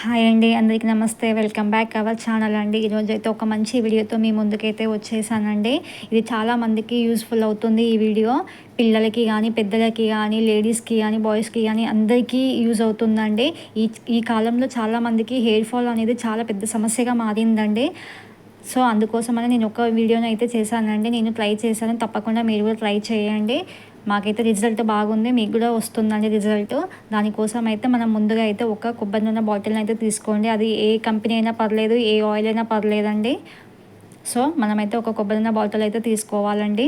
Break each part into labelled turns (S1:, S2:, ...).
S1: Hi అండి అందరికీ నమస్తే. వెల్కమ్ బ్యాక్ అవర్ ఛానల్ అండి. ఈరోజు అయితే ఒక మంచి వీడియోతో మీ ముందుకైతే వచ్చేసానండి. ఇది చాలా మందికి యూస్ఫుల్ అవుతుంది ఈ వీడియో. పిల్లలకి కానీ పెద్దలకి కానీ లేడీస్కి కానీ బాయ్స్కి కానీ అందరికీ యూజ్ అవుతుందండి. ఈ ఈ కాలంలో చాలామందికి హెయిర్ ఫాల్ అనేది చాలా పెద్ద సమస్యగా మారిందండి. సో అందుకోసమని నేను ఒక వీడియోని అయితే చేశానండి. నేను ట్రై చేశాను. తప్పకుండా మీరు కూడా ట్రై చేయండి. మాకైతే రిజల్ట్ బాగుంది మీకు కూడా వస్తుందండి రిజల్ట్ దానికోసం అయితే మనం ముందుగా అయితే ఒక కొబ్బరి నూనె బాటిల్ని అయితే తీసుకోండి. అది ఏ కంపెనీ అయినా పర్లేదు ఏ ఆయిల్ అయినా పర్లేదండి. సో మనమైతే ఒక కొబ్బరి నూనె బాటిల్ అయితే తీసుకోవాలండి.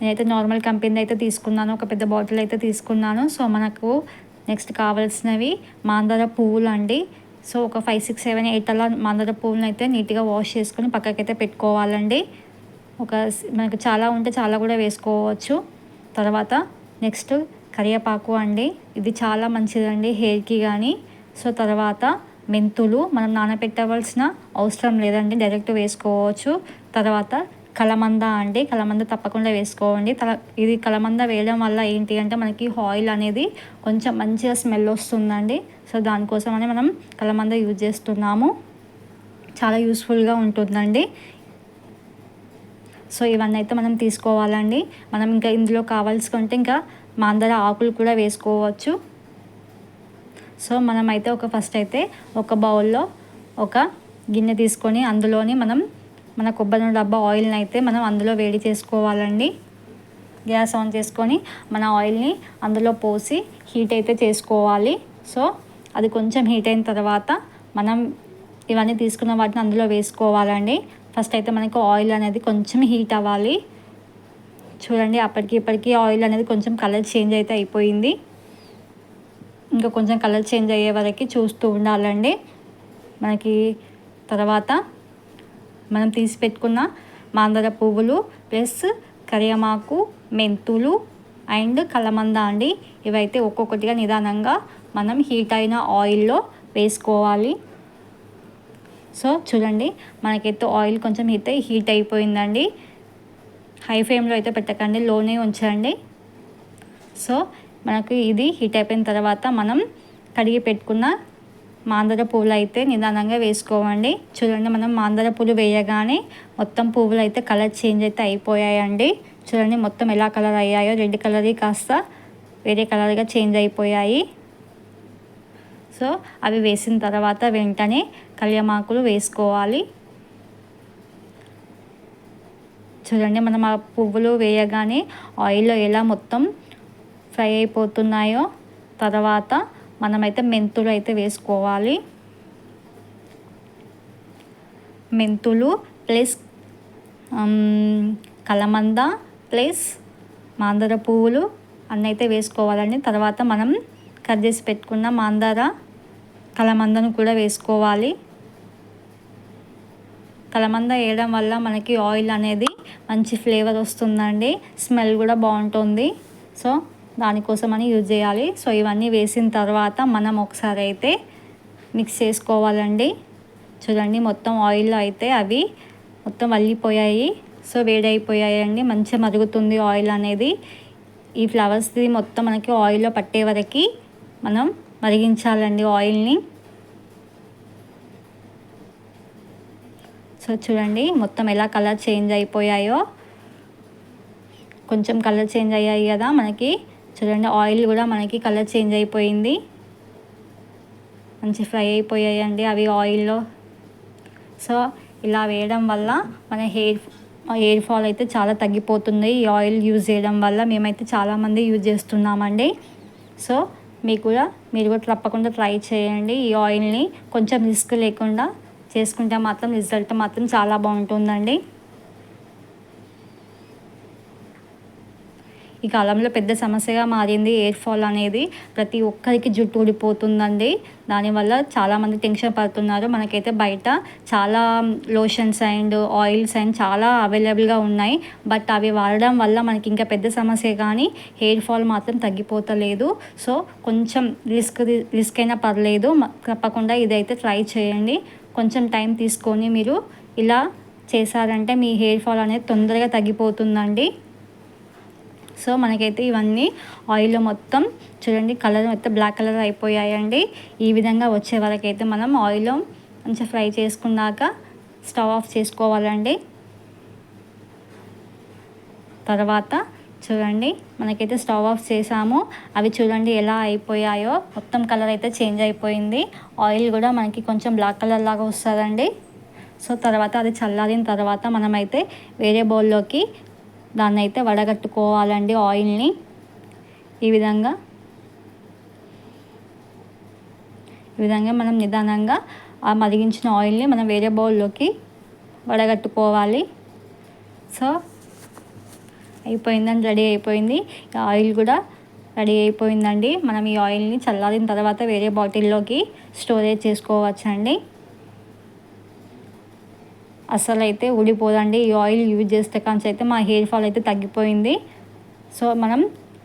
S1: నేనైతే నార్మల్ కంపెనీ అయితే తీసుకున్నాను ఒక పెద్ద బాటిల్ అయితే తీసుకున్నాను. సో మనకు నెక్స్ట్ కావాల్సినవి మాందార పువ్వులు అండి సో ఒక ఫైవ్ సిక్స్ సెవెన్ ఎయిట్ అలా మందార పువ్వులను అయితే నీట్గా వాష్ చేసుకొని పక్కకైతే పెట్టుకోవాలండి. ఒక మనకు చాలా ఉంటే చాలా కూడా వేసుకోవచ్చు. తర్వాత నెక్స్ట్ కరివేపాకు అండి. ఇది చాలా మంచిదండి హెయిర్కి కానీ సో తర్వాత మెంతులు మనం నానబెట్టవలసిన అవసరం లేదండి డైరెక్ట్ వేసుకోవచ్చు. తర్వాత కలమంద అండి కలమంద తప్పకుండా వేసుకోండి. తల ఇది కలమంద వేయడం వల్ల ఏంటి అంటే మనకి ఆయిల్ అనేది కొంచెం మంచిగా స్మెల్ వస్తుందండి. సో దానికోసమనే మనం కలమంద యూజ్ చేస్తున్నాము. చాలా యూస్ఫుల్గా ఉంటుందండి. సో ఇవన్నీ అయితే మనం తీసుకోవాలండి. మనం ఇంకా ఇందులో కావాల్సుకుంటే ఇంకా మాందర ఆకులు కూడా వేసుకోవచ్చు. సో మనమైతే ఒక ఫస్ట్ అయితే ఒక బౌల్లో ఒక గిన్నె తీసుకొని అందులోని మనం మన కొబ్బరి డబ్బా ఆయిల్ని అయితే మనం అందులో వేడి చేసుకోవాలండి. గ్యాస్ ఆన్ చేసుకొని మన ఆయిల్ని అందులో పోసి హీట్ అయితే చేసుకోవాలి. సో అది కొంచెం హీట్ అయిన తర్వాత మనం ఇవన్నీ తీసుకున్న వాటిని అందులో వేసుకోవాలండి. ఫస్ట్ అయితే మనకు ఆయిల్ అనేది కొంచెం హీట్ అవ్వాలి. చూడండి అప్పటికి ఇప్పటికీ ఆయిల్ అనేది కొంచెం కలర్ చేంజ్ అయితే అయిపోయింది. ఇంకా కొంచెం కలర్ చేంజ్ అయ్యే వరకు చూస్తూ ఉండాలండి. మనకి తర్వాత మనం తీసి పెట్టుకున్న మాందర పువ్వులు ప్లస్ కరియామాకు మెంతులు అండ్ కలమంద అండి. ఇవైతే ఒక్కొక్కటిగా నిదానంగా మనం హీట్ అయిన ఆయిల్లో వేసుకోవాలి. సో చూడండి మనకైతే ఆయిల్ కొంచెం అయితే హీట్ అయిపోయిందండి. హై ఫ్లేమ్లో అయితే పెట్టకండి లోనే ఉంచండి. సో మనకు ఇది హీట్ అయిపోయిన తర్వాత మనం కడిగి పెట్టుకున్న మాందర పువ్వులు అయితే నిదానంగా వేసుకోవండి. చూడండి మనం మాందర పువ్వులు వేయగానే మొత్తం పువ్వులు అయితే కలర్ చేంజ్ అయితే అయిపోయాయండి. చూడండి మొత్తం ఎలా కలర్ అయ్యాయో రెడ్ కలర్వి కాస్త వేరే కలర్గా చేంజ్ అయిపోయాయి. సో అవి వేసిన తర్వాత వెంటనే కళ్యామాకులు వేసుకోవాలి. చూడండి మనం ఆ పువ్వులు వేయగానే ఆయిల్లో ఎలా మొత్తం ఫ్రై అయిపోతున్నాయో తర్వాత మనమైతే మెంతులు అయితే వేసుకోవాలి. మెంతులు ప్లస్ కలమంద ప్లస్ మాందర పువ్వులు అన్నీ అయితే వేసుకోవాలండి. తర్వాత మనం కట్ చేసి పెట్టుకున్న మాందార కలమందను కూడా వేసుకోవాలి. కలమంద వేయడం వల్ల మనకి ఆయిల్ అనేది మంచి ఫ్లేవర్ వస్తుందండి. స్మెల్ కూడా బాగుంటుంది. సో దానికోసం అని యూజ్ చేయాలి. సో ఇవన్నీ వేసిన తర్వాత మనం ఒకసారి అయితే మిక్స్ చేసుకోవాలండి. చూడండి మొత్తం ఆయిల్లో అయితే అవి మొత్తం వల్లిపోయాయి. సో వేడైపోయాయండి. మంచిగా మరుగుతుంది ఆయిల్ అనేది. ఈ ఫ్లవర్స్ది మొత్తం మనకి ఆయిల్లో పట్టే వరకు మనం మరిగించాలండి ఆయిల్ని. సో చూడండి మొత్తం ఎలా కలర్ చేంజ్ అయిపోయాయో. కొంచెం కలర్ చేంజ్ అయ్యాయి కదా మనకి. చూడండి ఆయిల్ కూడా మనకి కలర్ చేంజ్ అయిపోయింది. మంచి ఫ్రై అయిపోయాయండి అవి ఆయిల్లో సో ఇలా వేయడం వల్ల మన హెయిర్ హెయిర్ ఫాల్ అయితే చాలా తగ్గిపోతుంది. ఈ ఆయిల్ యూజ్ చేయడం వల్ల మేమైతే చాలామంది యూజ్ చేస్తున్నామండి. సో మీకు కూడా మీరు కూడా తప్పకుండా ట్రై చేయండి ఈ ఆయిల్ని కొంచెం రిస్క్ లేకుండా చేసుకుంటే మాత్రం రిజల్ట్ మాత్రం చాలా బాగుంటుందండి. ఈ కాలంలో పెద్ద సమస్యగా మారింది ఎయిర్ ఫాల్ అనేది. ప్రతి ఒక్కరికి జుట్టు ఊడిపోతుందండి. దానివల్ల చాలామంది టెన్షన్ పడుతున్నారు. మనకైతే బయట చాలా లోషన్స్ అండ్ ఆయిల్స్ అండ్ చాలా అవైలబుల్గా ఉన్నాయి. బట్ అవి వాడడం వల్ల మనకి ఇంకా పెద్ద సమస్య కానీ హెయిర్ ఫాల్ మాత్రం తగ్గిపోతలేదు. సో కొంచెం రిస్క్ రిస్క్ అయినా పర్లేదు. తప్పకుండా ఇదైతే ట్రై చేయండి. కొంచెం టైం తీసుకొని మీరు ఇలా చేశారంటే మీ హెయిర్ ఫాల్ అనేది తొందరగా తగ్గిపోతుందండి. సో మనకైతే ఇవన్నీ ఆయిల్లో మొత్తం చూడండి కలర్ మొత్తం బ్లాక్ కలర్ అయిపోయాయండి. ఈ విధంగా వచ్చే వరకైతే మనం ఆయిల్లో మంచిగా ఫ్రై చేసుకున్నాక స్టవ్ ఆఫ్ చేసుకోవాలండి. తర్వాత చూడండి మనకైతే స్టవ్ ఆఫ్ చేసాము. అవి చూడండి ఎలా అయిపోయాయో. మొత్తం కలర్ అయితే చేంజ్ అయిపోయింది. ఆయిల్ కూడా మనకి కొంచెం బ్లాక్ కలర్ లాగా వస్తుందండి. సో తర్వాత అది చల్లారిన తర్వాత మనమైతే వేరే బౌల్లోకి దాన్ని అయితే వడగట్టుకోవాలండి ఆయిల్ని. ఈ విధంగా. ఈ విధంగా మనం నిదానంగా ఆ మరిగించిన ఆయిల్ని మనం వేరే బౌల్లోకి వడగట్టుకోవాలి. సో అయిపోయిందని రెడీ అయిపోయింది. ఆయిల్ కూడా రెడీ అయిపోయిందండి. మనం ఈ ఆయిల్ని చల్లారిన తర్వాత వేరే బాటిల్లోకి స్టోరేజ్ చేసుకోవచ్చండి. అసలు అయితే ఊడిపోదండి. ఈ ఆయిల్ యూజ్ చేస్తే కాంచి అయితే మా హెయిర్ ఫాల్ అయితే తగ్గిపోయింది. సో మనం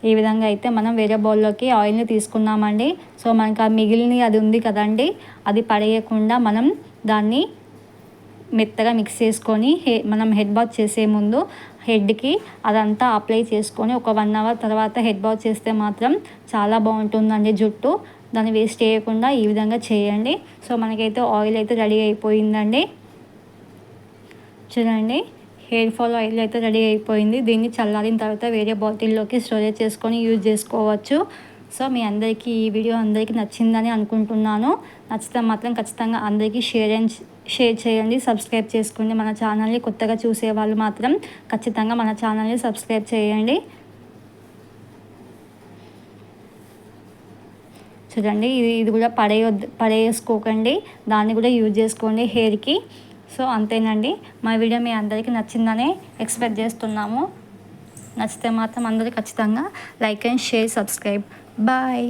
S1: ఈ విధంగా అయితే మనం వేరే బౌల్లోకి ఆయిల్ని తీసుకున్నామండి. సో మనకు ఆ మిగిలిన అది ఉంది కదండి. అది పడేయకుండా మనం దాన్ని మెత్తగా మిక్స్ చేసుకొని హే మనం హెడ్ బాత్ చేసే ముందు హెడ్కి అదంతా అప్లై చేసుకొని ఒక వన్ అవర్ తర్వాత హెడ్ బాత్ చేస్తే మాత్రం చాలా బాగుంటుందండి జుట్టు. దాన్ని వేస్ట్ చేయకుండా ఈ విధంగా చేయండి. సో మనకైతే ఆయిల్ అయితే రెడీ అయిపోయిందండి. చూడండి హెయిర్ ఫాల్ ఆయిల్ అయితే రెడీ అయిపోయింది. దీన్ని చల్లారిన తర్వాత వేరే బాటిల్లోకి స్టోరేజ్ చేసుకొని యూజ్ చేసుకోవచ్చు. సో మీ అందరికీ ఈ వీడియో అందరికీ నచ్చిందని అనుకుంటున్నాను. నచ్చితే మాత్రం ఖచ్చితంగా అందరికీ షేర్ అండ్ షేర్ చేయండి సబ్స్క్రైబ్ చేసుకోండి. మన ఛానల్ని కొత్తగా చూసే వాళ్ళు మాత్రం ఖచ్చితంగా మన ఛానల్ని సబ్స్క్రైబ్ చేయండి. చూడండి ఇది ఇది కూడా పడేయొద్దు పడేసుకోకండి. దాన్ని కూడా యూజ్ చేసుకోండి హెయిర్కి. సో అంతేనండి. మా వీడియో మీ అందరికీ నచ్చిందనే ఎక్స్పెక్ట్ చేస్తున్నాము. నచ్చితే మాత్రం అందరూ ఖచ్చితంగా like and share subscribe. Bye.